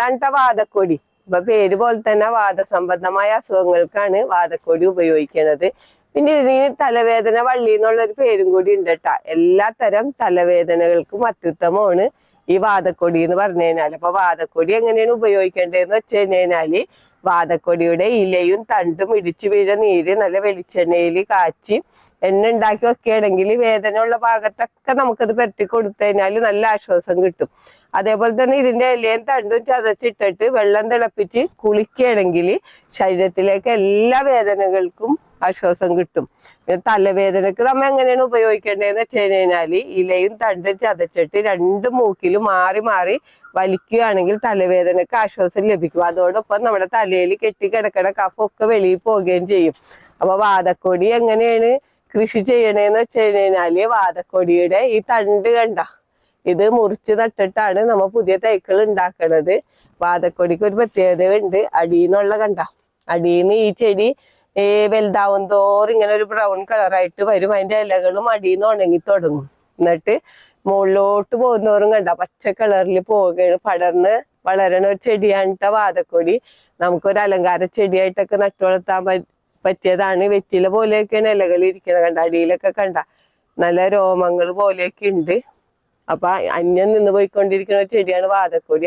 ഇതാണ് ട്ടോ വാദക്കൊടി. ഇപ്പൊ പേര് പോലെ തന്നെ വാദസംബന്ധമായ അസുഖങ്ങൾക്കാണ് വാദക്കൊടി ഉപയോഗിക്കുന്നത് പിന്നെ ഇതിന് തലവേദന വള്ളി എന്നുള്ള ഒരു പേരും കൂടി ഉണ്ട് കേട്ടാ എല്ലാ തരം തലവേദനകൾക്കും അത്യുത്തമമാണ് ഈ വാദക്കൊടി എന്ന് പറഞ്ഞു കഴിഞ്ഞാൽ അപ്പൊ വാദക്കൊടി എങ്ങനെയാണ് ഉപയോഗിക്കേണ്ടതെന്ന് വെച്ച് കഴിഞ്ഞാൽ വാദക്കൊടിയുടെ ഇലയും തണ്ടും ഇടിച്ചു വീഴ നീര് നല്ല വെളിച്ചെണ്ണയിൽ കാച്ചി എണ്ണ ഉണ്ടാക്കി വെക്കുകയാണെങ്കിൽ വേദന ഉള്ള ഭാഗത്തൊക്കെ നമുക്കത് പരട്ടി കൊടുത്തു കഴിഞ്ഞാൽ നല്ല ആശ്വാസം കിട്ടും. അതേപോലെ തന്നെ ഇതിന്റെ ഇലയും തണ്ടും ചതച്ചിട്ടിട്ട് വെള്ളം തിളപ്പിച്ച് കുളിക്കുകയാണെങ്കിൽ ശരീരത്തിലേക്ക് എല്ലാ വേദനകൾക്കും ആശ്വാസം കിട്ടും. പിന്നെ തലവേദനക്ക് നമ്മൾ എങ്ങനെയാണ് ഉപയോഗിക്കേണ്ടതെന്ന് വെച്ച് കഴിഞ്ഞാൽ ഇലയും തണ്ടും ചതച്ചിട്ട് രണ്ട് മൂക്കിലും മാറി മാറി വലിക്കുകയാണെങ്കിൽ തലവേദനക്ക് ആശ്വാസം ലഭിക്കും. അതോടൊപ്പം നമ്മുടെ തലയിൽ കെട്ടിക്കിടക്കണ കഫമൊക്കെ വെളിയിൽ പോവുകയും ചെയ്യും. അപ്പൊ വാതക്കൊടി എങ്ങനെയാണ് കൃഷി ചെയ്യണേന്ന് വെച്ച് കഴിഞ്ഞാൽ വാതക്കൊടിയുടെ ഈ തണ്ട് കണ്ട ഇത് മുറിച്ച് നട്ടിട്ടാണ് നമ്മ പുതിയ തൈക്കൾ ഉണ്ടാക്കണത്. വാതക്കൊടിക്ക് ഒരു പ്രത്യേകത ഉണ്ട് അടിയിന്നുള്ള കണ്ട. അടിയിന്ന് ഈ ചെടി വലുതാവും തോറും ഇങ്ങനെ ഒരു ബ്രൗൺ കളറായിട്ട് വരും. അതിന്റെ ഇലകളും അടിയിന്ന് ഉണങ്ങി തുടങ്ങും. എന്നിട്ട് മുകളിലോട്ട് പോകുന്നവരും കണ്ട പച്ച കളറിൽ പോവുകയാണ് പടർന്ന് വളരണ ഒരു ചെടിയാണ് വാതക്കൊടി. നമുക്കൊരു അലങ്കാര ചെടിയായിട്ടൊക്കെ നട്ടു വളർത്താൻ പറ്റിയതാണ്. വെറ്റില പോലെയൊക്കെയാണ് ഇലകൾ ഇരിക്കണത് കണ്ട? അടിയിലൊക്കെ കണ്ട. നല്ല രോമങ്ങൾ പോലെയൊക്കെ ഉണ്ട്. അപ്പൊ അന്യം നിന്ന് പോയിക്കൊണ്ടിരിക്കുന്ന ഒരു ചെടിയാണ് വാദക്കൊടി